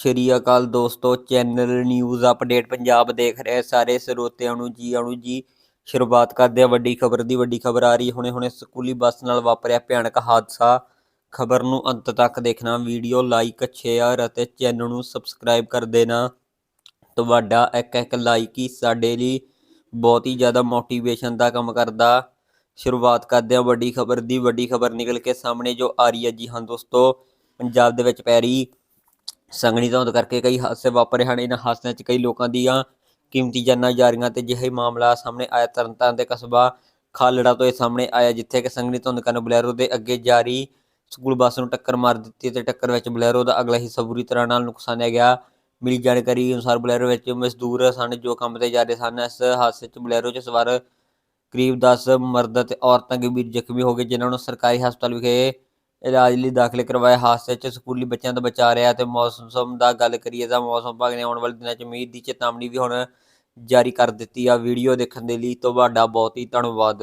ਸ਼੍ਰੀ ਅਕਾਲ ਦੋਸਤੋ channel news update Punjab ਦੇਖ ਰਹੇ ਸਾਰੇ ਸਰੋਤਿਆਂ ਨੂੰ ਜੀ ਆਣੂ ਜੀ। ਸ਼ੁਰੂਆਤ ਕਰਦੇ ਆ ਵੱਡੀ ਖਬਰ ਦੀ, ਵੱਡੀ ਖਬਰ ਆ ਰਹੀ ਹੁਣੇ ਹੁਣੇ ਸਕੂਲੀ ਬੱਸ ਨਾਲ ਵਾਪਰਿਆ ਭਿਆਨਕ ਹਾਦਸਾ। ਖਬਰ ਨੂੰ ਅੰਤ ਤੱਕ ਦੇਖਣਾ, ਵੀਡੀਓ ਲਾਈਕ ਸ਼ੇਅਰ ਅਤੇ ਚੈਨਲ ਨੂੰ ਸਬਸਕ੍ਰਾਈਬ ਕਰ ਦੇਣਾ। ਤੁਹਾਡਾ ਇੱਕ ਇੱਕ ਲਾਈਕ ਹੀ ਸਾਡੇ ਲਈ ਬਹੁਤ ਹੀ ਜ਼ਿਆਦਾ ਮੋਟੀਵੇਸ਼ਨ ਦਾ ਕੰਮ ਕਰਦਾ। ਸ਼ੁਰੂਆਤ ਕਰਦੇ ਆ ਵੱਡੀ ਖਬਰ ਦੀ, ਵੱਡੀ ਖਬਰ ਨਿਕਲ ਕੇ ਸਾਹਮਣੇ ਜੋ ਆ ਰਹੀ ਹੈ। ਜੀ ਹਾਂ ਦੋਸਤੋ, ਪੰਜਾਬ ਦੇ ਵਿੱਚ ਪੈ ਰਹੀ ਸੰਘਣੀ ਧੁੰਦ ਕਰਕੇ ਕਈ ਹਾਦਸੇ ਵਾਪਰੇ ਹਨ। ਇਹਨਾਂ ਹਾਦਸਿਆਂ 'ਚ ਕਈ ਲੋਕਾਂ ਦੀਆਂ ਕੀਮਤੀ ਜਾਨਾਂ ਜਾ ਰਹੀਆਂ ਤੇ ਜਿਹੇ ਮਾਮਲਾ ਸਾਹਮਣੇ ਆਇਆ। ਤਰਨਤਾਰਨ ਦੇ ਕਸਬਾ ਖਾਲੜਾ ਤੋਂ ਇਹ ਸਾਹਮਣੇ ਆਇਆ, ਜਿੱਥੇ ਕਿ ਸੰਘਣੀ ਧੁੰਦ ਕਾਰਨ ਬਲੈਰੋ ਦੇ ਅੱਗੇ ਜਾਰੀ ਸਕੂਲ ਬੱਸ ਨੂੰ ਟੱਕਰ ਮਾਰ ਦਿੱਤੀ ਤੇ ਟੱਕਰ ਵਿੱਚ ਬਲੈਰੋ ਦਾ ਅਗਲਾ ਹਿੱਸਾ ਬੁਰੀ ਤਰ੍ਹਾਂ ਨਾਲ ਨੁਕਸਾਨਿਆ ਗਿਆ। ਮਿਲੀ ਜਾਣਕਾਰੀ ਅਨੁਸਾਰ ਬਲੈਰੋ ਵਿੱਚ ਮਜ਼ਦੂਰ ਸਨ ਜੋ ਕੰਮ ਤੇ ਜਾ ਰਹੇ ਸਨ। ਇਸ ਹਾਦਸੇ 'ਚ ਬਲੈਰੋ 'ਚ ਸਵਾਰ ਕਰੀਬ 10 ਮਰਦ ਤੇ ਔਰਤਾਂ ਗੰਭੀਰ ਜ਼ਖਮੀ ਹੋ ਗਏ, ਜਿਨ੍ਹਾਂ ਨੂੰ ਸਰਕਾਰੀ ਹਸਪਤਾਲ ਵਿਖੇ ਇਲਾਜ ਲਈ ਦਾਖਲ ਕਰਵਾਇਆ ਹਾਦਸੇ 'ਚ ਸਕੂਲੀ ਬੱਚਿਆਂ ਦਾ ਬਚਾ ਰਿਹਾ ਤੇ ਮੌਸਮ ਦਾ ਗੱਲ ਕਰੀਏ ਤਾਂ ਮੌਸਮ ਵਿਭਾਗ ਨੇ ਆਉਣ ਵਾਲੇ ਦਿਨਾਂ 'ਚ ਮੀਂਹ ਦੀ ਚੇਤਾਵਨੀ ਵੀ ਹੁਣ ਜਾਰੀ ਕਰ ਦਿੱਤੀ ਆ। ਵੀਡੀਓ ਦੇਖਣ ਦੇ ਲਈ ਤੁਹਾਡਾ ਬਹੁਤ ਹੀ ਧੰਨਵਾਦ।